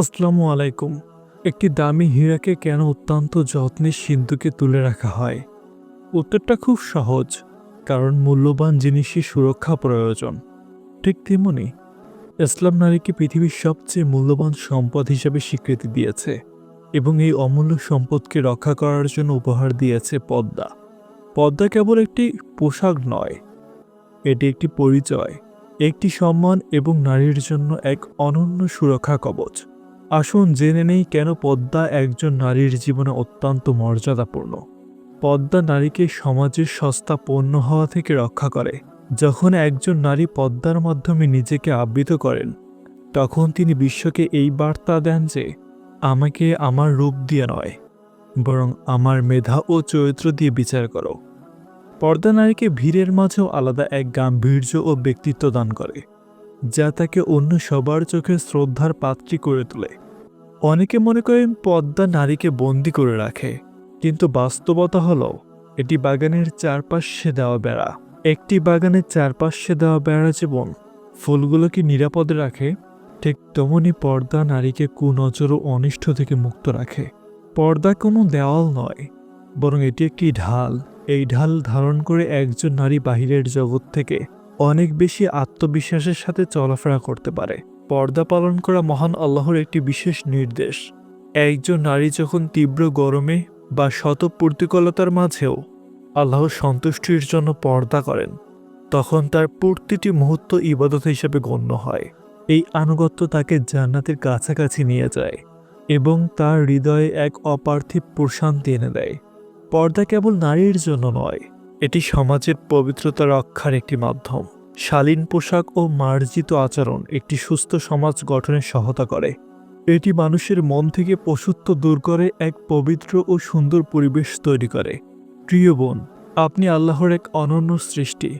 আসসালামু আলাইকুম। একটি দামি হীরাকে কেন অত্যন্ত যত্নে সিন্ধুকে তুলে রাখা হয়? উত্তরটা খুব সহজ, কারণ মূল্যবান জিনিসই সুরক্ষা প্রয়োজন। ঠিক তেমনি, ইসলাম নারীকে পৃথিবীর সবচেয়ে মূল্যবান সম্পদ হিসেবে স্বীকৃতি দিয়েছে এবং এই অমূল্য সম্পদকে রক্ষা করার জন্য উপহার দিয়েছে পদ্মা। পদ্মা কেবল একটি পোশাক নয়, এটি একটি পরিচয়, একটি সম্মান এবং নারীর জন্য এক অনন্য সুরক্ষা কবচ। আসুন জেনে নেই কেন পদ্মা একজন নারীর জীবনে অত্যন্ত মর্যাদাপূর্ণ। পদ্মা নারীকে সমাজের সস্তা পণ্য হওয়া থেকে রক্ষা করে। যখন একজন নারী পদ্মার মাধ্যমে নিজেকে আবৃত করেন, তখন তিনি বিশ্বকে এই বার্তা দেন যে, আমাকে আমার রূপ দিয়ে নয়, বরং আমার মেধা ও চরিত্র দিয়ে বিচার করো। পর্দা নারীকে ভিড়ের মাঝেও আলাদা এক গাম্ভীর্য ও ব্যক্তিত্ব দান করে, যা তাকে অন্য সবার চোখে শ্রদ্ধার পাত্রী করে তোলে। অনেকে মনে করেন পদ্মা নারীকে বন্দি করে রাখে, কিন্তু বাস্তবতা হলো এটি বাগানের চারপাশে দেওয়া বেড়া। একটি বাগানের চারপাশে দেওয়া বেড়া যেমন ফুলগুলোকে নিরাপদে রাখে, ঠিক তেমনই পর্দা নারীকে কুনজর ও অনিষ্ট থেকে মুক্ত রাখে। পর্দা কোনো দেওয়াল নয়, বরং এটি একটি ঢাল। এই ঢাল ধারণ করে একজন নারী বাহিরের জগৎ থেকে অনেক বেশি আত্মবিশ্বাসের সাথে চলাফেরা করতে পারে। পর্দা পালন করা মহান আল্লাহর একটি বিশেষ নির্দেশ। একজন নারী যখন তীব্র গরমে বা শত প্রতিকূলতার মাঝেও আল্লাহর সন্তুষ্টির জন্য পর্দা করেন, তখন তার প্রতিটি মুহূর্ত ইবাদত হিসেবে গণ্য হয়। এই আনুগত্য তাকে জান্নাতের কাছাকাছি নিয়ে যায় এবং তার হৃদয়ে এক অপার্থিব প্রশান্তি এনে দেয়। পর্দা কেবল নারীর জন্য নয়, এটি সমাজের পবিত্রতা রক্ষার একটি মাধ্যম। শালীন পোশাক ও মার্জিত আচরণ একটি সুস্থ সমাজ গঠনে সহায়তা করে। এটি মানুষের মন থেকে পশুত্ব দূর করে, এক পবিত্র ও সুন্দর পরিবেশ তৈরি করে। প্রিয় বোন, আপনি আল্লাহর এক অনন্য সৃষ্টি।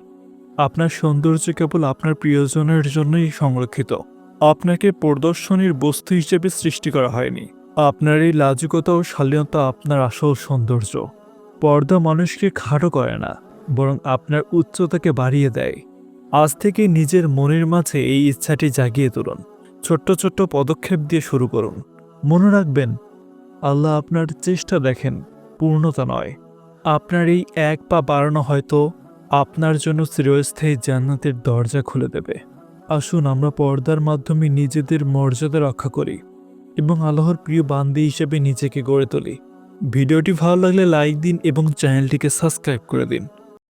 আপনার সৌন্দর্য কেবল আপনার প্রিয়জনের জন্যই সংরক্ষিত। আপনাকে প্রদর্শনীর বস্তু হিসেবে সৃষ্টি করা হয়নি। আপনার এই লাজুকতা ও শালীনতা আপনার আসল সৌন্দর্য। পর্দা মানুষকে খাটো করে না, বরং আপনার উচ্চতাকে বাড়িয়ে দেয়। আজ থেকে নিজের মনের মাঝে এই ইচ্ছাটি জাগিয়ে তুলুন। ছোট্ট ছোট্ট পদক্ষেপ দিয়ে শুরু করুন। মনে রাখবেন, আল্লাহ আপনার চেষ্টা দেখেন, পূর্ণতা নয়। আপনার এই এক পা বাড়ানো হয়তো আপনার জন্য চিরস্থায়ী জান্নাতের দরজা খুলে দেবে। আসুন, আমরা পর্দার মাধ্যমে নিজেদের মর্যাদা রক্ষা করি এবং আল্লাহর প্রিয় বান্দি হিসেবে নিজেকে গড়ে তুলি। ভিডিওটি ভালো লাগলে লাইক দিন এবং চ্যানেলটিকে সাবস্ক্রাইব করে দিন।